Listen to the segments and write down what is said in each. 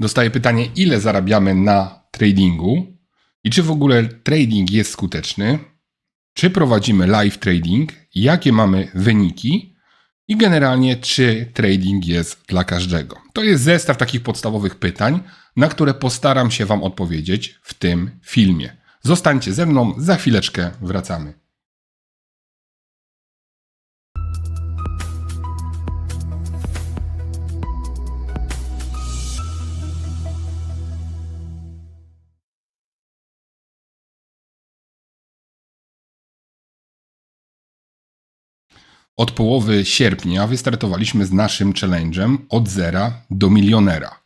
dostaję pytanie, ile zarabiamy na tradingu i czy w ogóle trading jest skuteczny, czy prowadzimy live trading, jakie mamy wyniki i generalnie czy trading jest dla każdego. To jest zestaw takich podstawowych pytań, na które postaram się Wam odpowiedzieć w tym filmie. Zostańcie ze mną, za chwileczkę wracamy. Od połowy sierpnia wystartowaliśmy z naszym challenge'em od zera do milionera,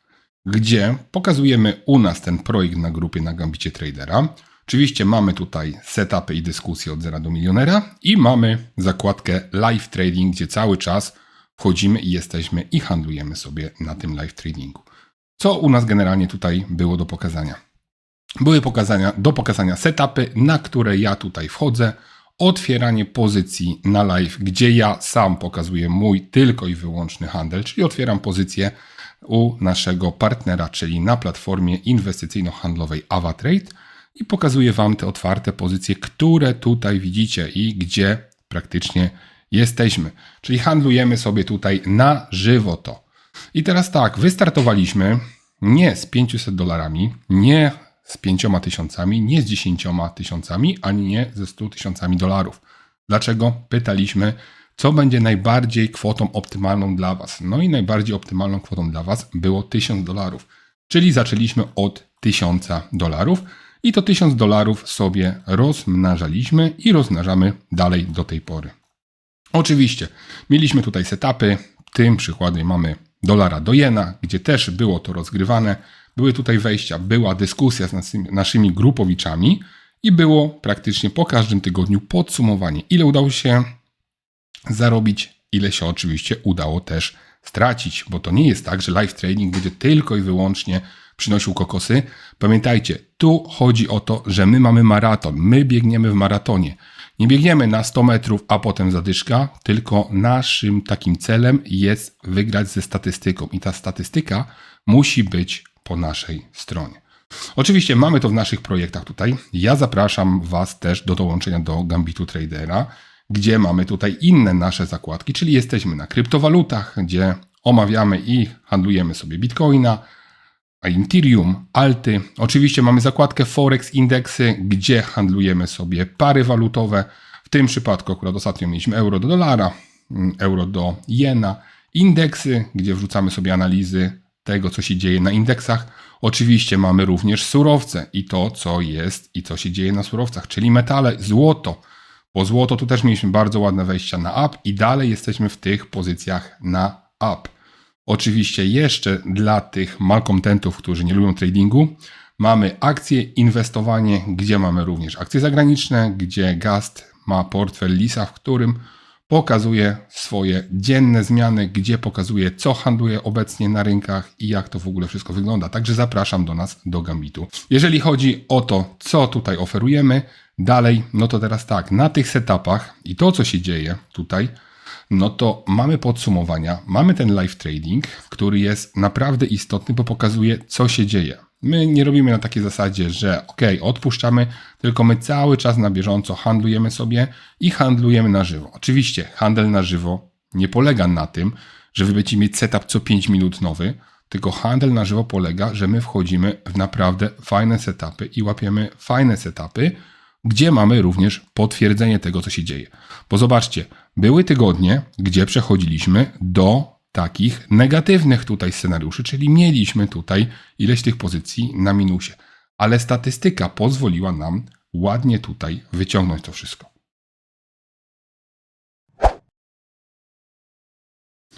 gdzie pokazujemy u nas ten projekt na grupie na Gambicie Tradera. Oczywiście mamy tutaj setupy i dyskusje od zera do milionera i mamy zakładkę live trading, gdzie cały czas wchodzimy i jesteśmy i handlujemy sobie na tym live tradingu. Co u nas generalnie tutaj było do pokazania? Były pokazania, do pokazania setupy, na które ja tutaj wchodzę, otwieranie pozycji na live, gdzie ja sam pokazuję mój tylko i wyłączny handel, czyli otwieram pozycję u naszego partnera, czyli na platformie inwestycyjno-handlowej AvaTrade i pokazuję Wam te otwarte pozycje, które tutaj widzicie i gdzie praktycznie jesteśmy. Czyli handlujemy sobie tutaj na żywo to. I teraz tak, wystartowaliśmy nie z 500 dolarami, nie z 5 tysiącami, nie z 10 tysiącami, ani nie ze 100 tysiącami dolarów. Dlaczego? Pytaliśmy, co będzie najbardziej kwotą optymalną dla Was. No i najbardziej optymalną kwotą dla Was było 1000 dolarów. Czyli zaczęliśmy od 1000 dolarów i to 1000 dolarów sobie rozmnażaliśmy i rozmnażamy dalej do tej pory. Oczywiście mieliśmy tutaj setupy. W tym przykładzie mamy dolara do jena, gdzie też było to rozgrywane. Były tutaj wejścia, była dyskusja z naszymi, naszymi grupowiczami i było praktycznie po każdym tygodniu podsumowanie, ile udało się zarobić, ile się oczywiście udało też stracić, bo to nie jest tak, że live trading będzie tylko i wyłącznie przynosił kokosy. Pamiętajcie, tu chodzi o to, że my mamy maraton, my biegniemy w maratonie. Nie biegniemy na 100 metrów, a potem zadyszka, tylko naszym takim celem jest wygrać ze statystyką i ta statystyka musi być po naszej stronie. Oczywiście mamy to w naszych projektach tutaj. Ja zapraszam Was też do dołączenia do Gambitu Tradera, gdzie mamy tutaj inne nasze zakładki, czyli jesteśmy na kryptowalutach, gdzie omawiamy i handlujemy sobie Bitcoina, Ethereum, Alty. Oczywiście mamy zakładkę Forex Indeksy, gdzie handlujemy sobie pary walutowe. W tym przypadku akurat ostatnio mieliśmy euro do dolara, euro do jena. Indeksy, gdzie wrzucamy sobie analizy tego, co się dzieje na indeksach. Oczywiście mamy również surowce i to, co jest i co się dzieje na surowcach, czyli metale, złoto. Po złoto tu też mieliśmy bardzo ładne wejścia na up i dalej jesteśmy w tych pozycjach na up. Oczywiście jeszcze dla tych malkontentów, którzy nie lubią tradingu, mamy akcje, inwestowanie, gdzie mamy również akcje zagraniczne, gdzie Gast ma portfel Lisa, w którym pokazuje swoje dzienne zmiany, gdzie pokazuje, co handluje obecnie na rynkach i jak to w ogóle wszystko wygląda. Także zapraszam do nas, do Gambitu. Jeżeli chodzi o to, co tutaj oferujemy, dalej, no to teraz tak, na tych setupach i to, co się dzieje tutaj, no to mamy podsumowania, mamy ten live trading, który jest naprawdę istotny, bo pokazuje, co się dzieje. My nie robimy na takiej zasadzie, że ok, odpuszczamy, tylko my cały czas na bieżąco handlujemy sobie i handlujemy na żywo. Oczywiście handel na żywo nie polega na tym, że wy będziecie mieć setup co 5 minut nowy, tylko handel na żywo polega, że my wchodzimy w naprawdę fajne setupy i łapiemy fajne setupy, gdzie mamy również potwierdzenie tego, co się dzieje. Bo zobaczcie, były tygodnie, gdzie przechodziliśmy do takich negatywnych tutaj scenariuszy, czyli mieliśmy tutaj ileś tych pozycji na minusie. Ale statystyka pozwoliła nam ładnie tutaj wyciągnąć to wszystko.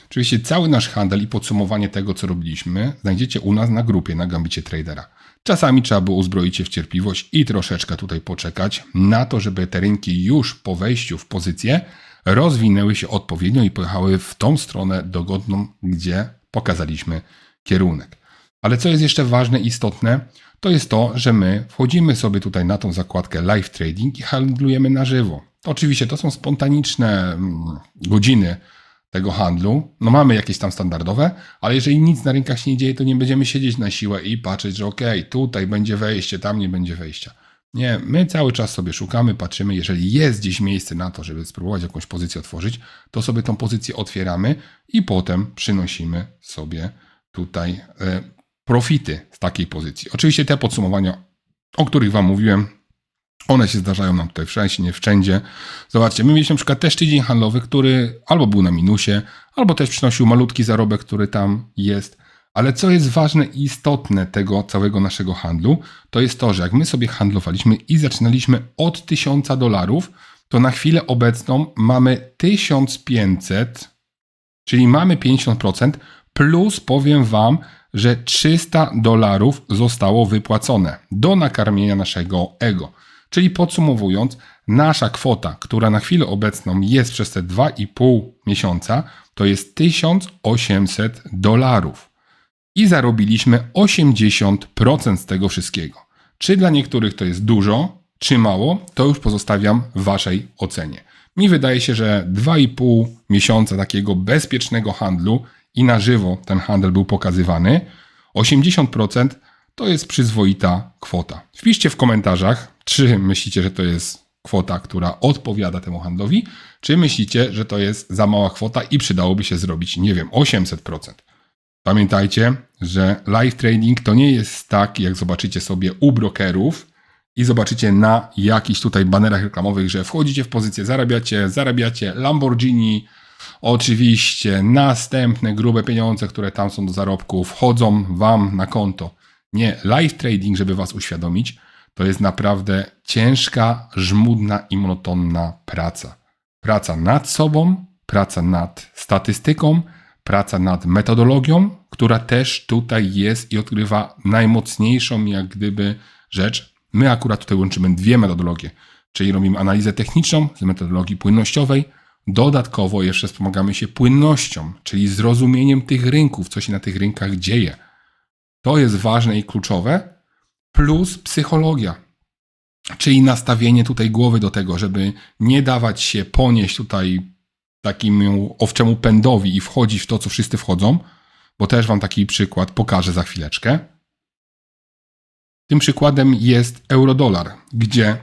Oczywiście cały nasz handel i podsumowanie tego, co robiliśmy, znajdziecie u nas na grupie na Gambicie Tradera. Czasami trzeba było uzbroić się w cierpliwość i troszeczkę tutaj poczekać na to, żeby te rynki już po wejściu w pozycję rozwinęły się odpowiednio i pojechały w tą stronę dogodną, gdzie pokazaliśmy kierunek. Ale co jest jeszcze ważne i istotne, to jest to, że my wchodzimy sobie tutaj na tą zakładkę live trading i handlujemy na żywo. Oczywiście to są spontaniczne mm, godziny tego handlu. No mamy jakieś tam standardowe, ale jeżeli nic na rynkach się nie dzieje, to nie będziemy siedzieć na siłę i patrzeć, że okay, tutaj będzie wejście, tam nie będzie wejścia. Nie, my cały czas sobie szukamy, patrzymy, jeżeli jest gdzieś miejsce na to, żeby spróbować jakąś pozycję otworzyć, to sobie tą pozycję otwieramy i potem przynosimy sobie tutaj e, profity z takiej pozycji. Oczywiście te podsumowania, o których Wam mówiłem, one się zdarzają nam tutaj nie wszędzie. Zobaczcie, my mieliśmy na przykład też tydzień handlowy, który albo był na minusie, albo też przynosił malutki zarobek, który tam jest. Ale co jest ważne i istotne tego całego naszego handlu, to jest to, że jak my sobie handlowaliśmy i zaczynaliśmy od 1000 dolarów, to na chwilę obecną mamy 1500, czyli mamy 50%, plus powiem Wam, że 300 dolarów zostało wypłacone do nakarmienia naszego ego. Czyli podsumowując, nasza kwota, która na chwilę obecną jest przez te 2,5 miesiąca, to jest 1800 dolarów. I zarobiliśmy 80% z tego wszystkiego. Czy dla niektórych to jest dużo, czy mało, to już pozostawiam Waszej ocenie. Mi wydaje się, że 2,5 miesiąca takiego bezpiecznego handlu i na żywo ten handel był pokazywany, 80% to jest przyzwoita kwota. Wpiszcie w komentarzach, czy myślicie, że to jest kwota, która odpowiada temu handlowi, czy myślicie, że to jest za mała kwota i przydałoby się zrobić, nie wiem, 800%. Pamiętajcie, że live trading to nie jest tak, jak zobaczycie sobie u brokerów i zobaczycie na jakichś tutaj banerach reklamowych, że wchodzicie w pozycję, zarabiacie, zarabiacie Lamborghini, oczywiście następne grube pieniądze, które tam są do zarobku, wchodzą Wam na konto. Nie, live trading, żeby Was uświadomić, to jest naprawdę ciężka, żmudna i monotonna praca. Praca nad sobą, praca nad statystyką, praca nad metodologią, która też tutaj jest i odgrywa najmocniejszą, jak gdyby, rzecz. My akurat tutaj łączymy dwie metodologie, czyli robimy analizę techniczną z metodologii płynnościowej. Dodatkowo jeszcze wspomagamy się płynnością, czyli zrozumieniem tych rynków, co się na tych rynkach dzieje. To jest ważne i kluczowe, plus psychologia. Czyli nastawienie tutaj głowy do tego, żeby nie dawać się ponieść tutaj takiemu owczemu pędowi i wchodzić w to, co wszyscy wchodzą, bo też Wam taki przykład pokażę za chwileczkę. Tym przykładem jest eurodolar, gdzie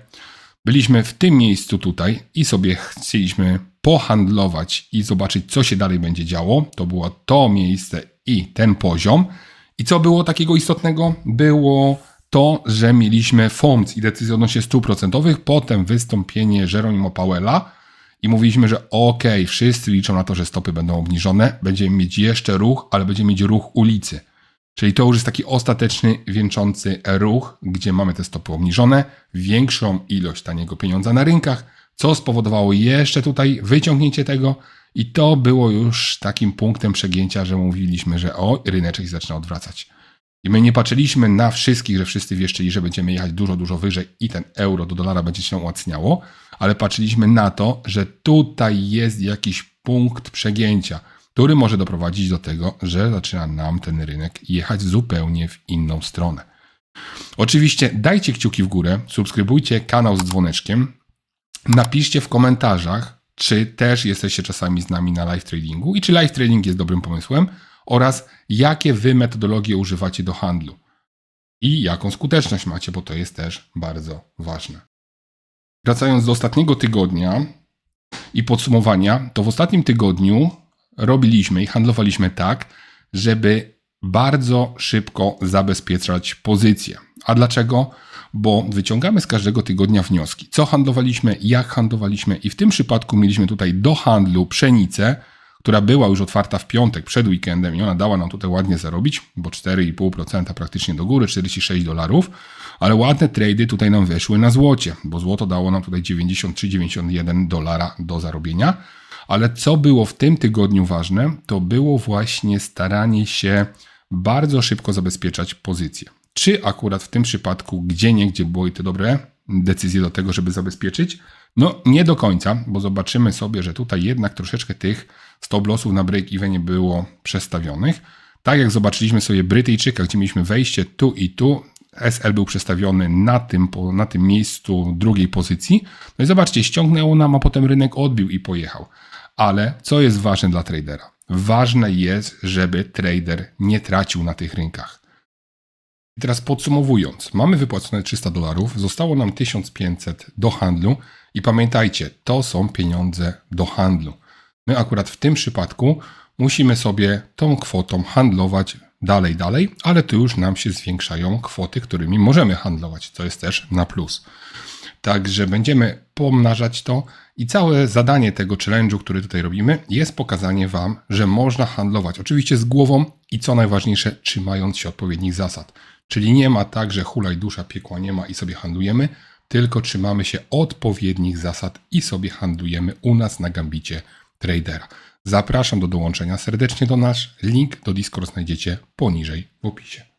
byliśmy w tym miejscu tutaj i sobie chcieliśmy pohandlować i zobaczyć, co się dalej będzie działo. To było to miejsce i ten poziom. I co było takiego istotnego? Było to, że mieliśmy FOMC i decyzję odnośnie stóp procentowych, potem wystąpienie Jeronimo Powella i mówiliśmy, że ok, wszyscy liczą na to, że stopy będą obniżone, będziemy mieć jeszcze ruch, ale będziemy mieć ruch ulicy. Czyli to już jest taki ostateczny, wieńczący ruch, gdzie mamy te stopy obniżone, większą ilość taniego pieniądza na rynkach, co spowodowało jeszcze tutaj wyciągnięcie tego i to było już takim punktem przegięcia, że mówiliśmy, że o, ryneczek zaczyna odwracać. I my nie patrzyliśmy na wszystkich, że wszyscy wieszczyli, że będziemy jechać dużo, dużo wyżej i ten euro do dolara będzie się umacniało, ale patrzyliśmy na to, że tutaj jest jakiś punkt przegięcia, który może doprowadzić do tego, że zaczyna nam ten rynek jechać zupełnie w inną stronę. Oczywiście dajcie kciuki w górę, subskrybujcie kanał z dzwoneczkiem, napiszcie w komentarzach, czy też jesteście czasami z nami na live tradingu i czy live trading jest dobrym pomysłem oraz jakie wy metodologie używacie do handlu i jaką skuteczność macie, bo to jest też bardzo ważne. Wracając do ostatniego tygodnia i podsumowania, to w ostatnim tygodniu robiliśmy i handlowaliśmy tak, żeby bardzo szybko zabezpieczać pozycję. A dlaczego? Bo wyciągamy z każdego tygodnia wnioski. Co handlowaliśmy, jak handlowaliśmy i w tym przypadku mieliśmy tutaj do handlu pszenicę, która była już otwarta w piątek przed weekendem i ona dała nam tutaj ładnie zarobić, bo 4,5% praktycznie do góry, 46 dolarów, ale ładne trady tutaj nam weszły na złocie, bo złoto dało nam tutaj 93-91 dolara do zarobienia. Ale co było w tym tygodniu ważne, to było właśnie staranie się bardzo szybko zabezpieczać pozycję. Czy akurat w tym przypadku, gdzie niegdzie były te dobre decyzje do tego, żeby zabezpieczyć? No nie do końca, bo zobaczymy sobie, że tutaj jednak troszeczkę tych stop lossów na break nie było przestawionych. Tak jak zobaczyliśmy sobie Brytyjczyka, gdzie mieliśmy wejście tu i tu, SL był przestawiony na tym, na tym miejscu drugiej pozycji. No i zobaczcie, ściągnęło nam, a potem rynek odbił i pojechał. Ale co jest ważne dla tradera? Ważne jest, żeby trader nie tracił na tych rynkach. I teraz podsumowując, mamy wypłacone 300 dolarów, zostało nam 1500 do handlu i pamiętajcie, to są pieniądze do handlu. My akurat w tym przypadku musimy sobie tą kwotą handlować dalej, dalej, ale tu już nam się zwiększają kwoty, którymi możemy handlować, co jest też na plus. Także będziemy pomnażać to i całe zadanie tego challenge'u, który tutaj robimy, jest pokazanie Wam, że można handlować. Oczywiście z głową i co najważniejsze, trzymając się odpowiednich zasad. Czyli nie ma tak, że hulaj dusza, piekła nie ma i sobie handlujemy, tylko trzymamy się odpowiednich zasad i sobie handlujemy u nas na Gambicie Tradera. Zapraszam do dołączenia serdecznie do nas. Link do Discord znajdziecie poniżej w opisie.